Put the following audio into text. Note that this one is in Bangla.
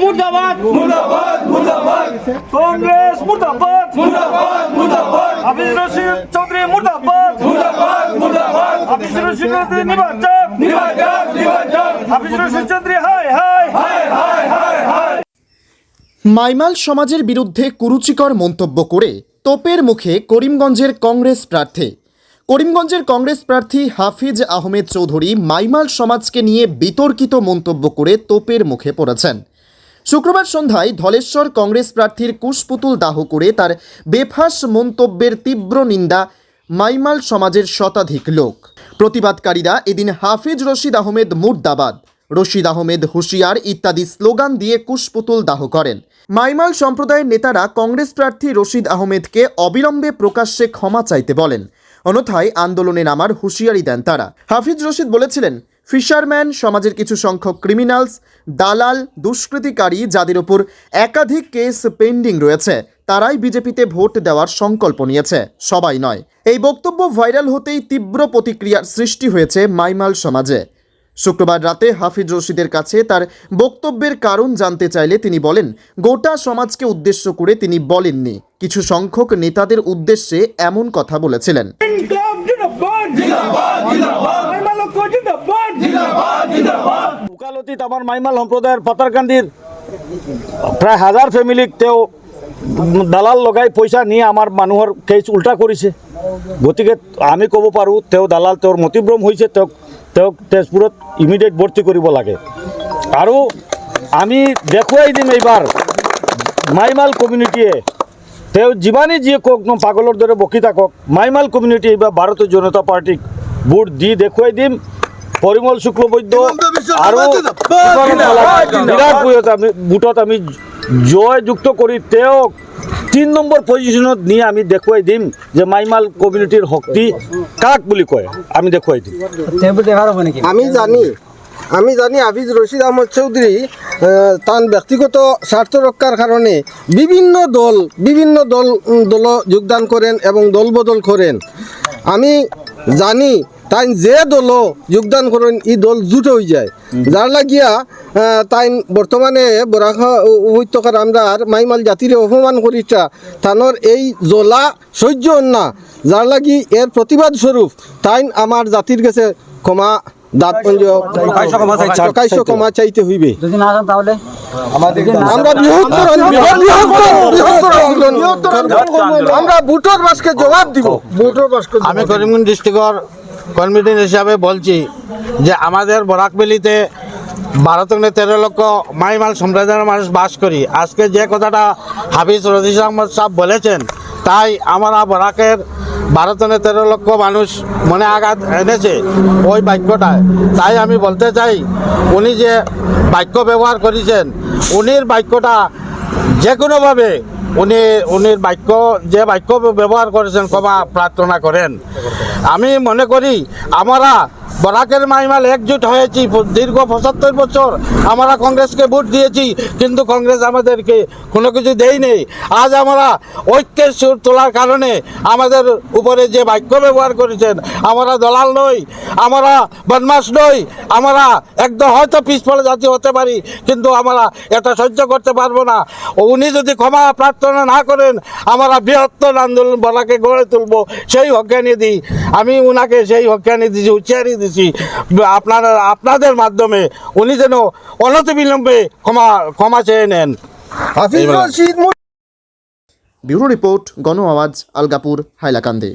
মুর্দাবাদ। মুর্দাবাদ মুর্দাবাদ। কংগ্রেস মুর্দাবাদ। মুর্দাবাদ মুর্দাবাদ। হাফিজ রশিদ চৌধুরী মুর্দাবাদ। মুর্দাবাদ মুর্দাবাদ। হাফিজ রশিদ চৌধুরী নির্বাচন নির্বাচন নির্বাচন হাফিজ রশিদ চৌধুরী হাই হাই মাইমাল সমাজের বিরুদ্ধে কুরুচিকর মন্তব্য করে তোপের মুখে করিমগঞ্জের কংগ্রেস প্রার্থী। করিমগঞ্জের কংগ্রেস প্রার্থী হাফিজ আহমেদ চৌধুরী মাইমাল সমাজকে নিয়ে বিতর্কিত মন্তব্য করে তোপের মুখে পড়েছেন। শুক্রবার সন্ধ্যায় ধলেশ্বর কংগ্রেস প্রার্থীর কুশপুতুল দাহ করে তার বেফাস মন্তব্যের তীব্র নিন্দা মাইমাল সমাজের শতাধিক লোক। প্রতিবাদকারীরা এদিন হাফিজ রশিদ আহমেদ মুর্দাবাদ। রশিদ আহমেদ হুঁশিয়ার ইত্যাদি স্লোগান দিয়ে কুশপুতুল দাহ করেন। মাইমাল সম্প্রদায়ের নেতারা কংগ্রেস প্রার্থী রশিদ আহমেদকে অবিলম্বে প্রকাশ্যে ক্ষমা চাইতে বলেন। অন্যথায় আন্দোলনে নামার হুঁশিয়ারি দেন তারা। হাফিজ রশিদ বলেছিলেন ফিশারম্যান, সমাজের কিছু সংখ্যক ক্রিমিনালস, দালাল, দুষ্কৃতিকারী যাদের ওপর একাধিক কেস পেন্ডিং রয়েছে, তারাই বিজেপিতে ভোট দেওয়ার সংকল্প নিয়েছে। সবাই নয়। এই বক্তব্য ভাইরাল হতেই তীব্র প্রতিক্রিয়ার সৃষ্টি হয়েছে মাইমাল সমাজে। শুক্রবার রাতে হাফিজ রশিদের কাছে তার বক্তব্যের কারণ জানতে চাইলে তিনি বলেন, গোটা সমাজকে উদ্দেশ্য করে তিনি বলেননি। কিছু সংখ্যক নেতাদের উদ্দেশ্যে এমন কথা বলেছিলেন। উকালতিত আমার মাইমাল সম্প্রদায়ের পাতারকান্দির প্রায় হাজার ফেমিলিক তেওঁ দালাল লগাই পইচা নিয়ে আমার মানুহৰ কেছ উল্টা কৰিছে। গতিকে আমি ক'ব পাৰোঁ তেওঁ দালাল তেওঁৰ মতিভ্ৰম হৈছে তেওঁক তেওঁক তেজপুৰত ইমিডিয়েট ভৰ্তি কৰিব লাগে। আৰু আমি দেখুৱাই দিম এইবাৰ মাইমাল কমিউনিটিয়ে তেওঁ যিমানেই যিয়ে কওক ন পাগলৰ দৰে বকি থাকক মাইমাল কমিউনিটি এইবাৰ ভাৰতীয় জনতা পাৰ্টিক ভোট দি দেখুৱাই দিম। পৰিমল শুক্লবৈদ্য আৰু বিৰাট ভূঞত আমি জয়যুক্ত কৰি তেওঁক তিন নম্বৰ পজিশ্যনত নি আমি দেখুৱাই দিম যে মাইমাল কমিউনিটিৰ শক্তি কাক বুলি কয়। আমি দেখুৱাই দিম। আমি জানি আমি জানি হাফিজ রশিদ আহমদ চৌধুরী আহ, তার ব্যক্তিগত স্বার্থ রক্ষার কারণে বিভিন্ন দল বিভিন্ন দল দল যোগদান করেন এবং দল বদল করেন আমি জানি তাই যে দল যোগদান করেন এই দল জুট হয়ে যায়। যার লাগিয়া তাই বর্তমানে বরাখা উপত্যকার আমরার মাইমাল জাতির অপমান করিটা তানোর এই জলা সহ্য না। যার লাগি এর প্রতিবাদ স্বরূপ তাই আমার জাতির কাছে ক্ষমা প্রকাশ্য ক্ষমা চাইতে হইবে। যদি না তাহলে? আমরা বৃহত্তর বৃহত্তর বৃহত্তর আন্দোলন করব। আমরা বুটর বাসকে জবাব দিব বুটর বাসকে আমি করিমগঞ্জ ডিস্ট্রিক্টর কর্মীদিন হিসাবে বলছি যে আমাদের বরাকবেলিতে বারো থেকে তেরো লক্ষ মাইমাল সম্প্রদায়ের মানুষ বাস করি আজকে যে কথাটা হাফিজ রজিস আহমদ সাহেব বলেছেন তাই আমরা বরাকের বারো থেকে তেরো লক্ষ মানুষ মনে আঘাত এনেছে ওই বাক্যটায় তাই আমি বলতে চাই উনি যে বাক্য ব্যবহার করেছেন উনির বাক্যটা যে কোনোভাবে উনি, উনির বাক্য, যে বাক্য ব্যবহার করেছেন ক্ষমা প্রার্থনা করেন। আমি মনে করি, আমরা বরাকের মাইমাল একজুট হয়েছি দীর্ঘ পঁচাত্তর বছর আমরা কংগ্রেসকে ভোট দিয়েছি, কিন্তু কংগ্রেস আমাদেরকে কোনো কিছু দেয়নি। আজ আমরা ঐক্যের সুর তোলার কারণে আমাদের উপরে যে বাক্য ব্যবহার করেছেন, আমরা দলাল নই, আমরা বদমাস নই, আমরা একদম হয়তো পিছফলে জাতি হতে পারি, কিন্তু আমরা এটা সহ্য করতে পারব না। উনি যদি ক্ষমা প্রার্থনা না করেন, আমরা বৃহত্তর আন্দোলন বলাকে গড়ে তুলবো, সেই হজ্ঞানি দিই আমি উনাকে সেই হকিয়ানি দিছি উচ্চারি দিছি। আপনারা আপনাদের মাধ্যমে উনি যেন অনতিবিলম্বে ক্ষমা ক্ষমা চেয়ে নেন। হাফিজ রশিদ ব্যুরো রিপোর্ট গণ আওয়াজ আলগাপুর হাইলাকান্দি।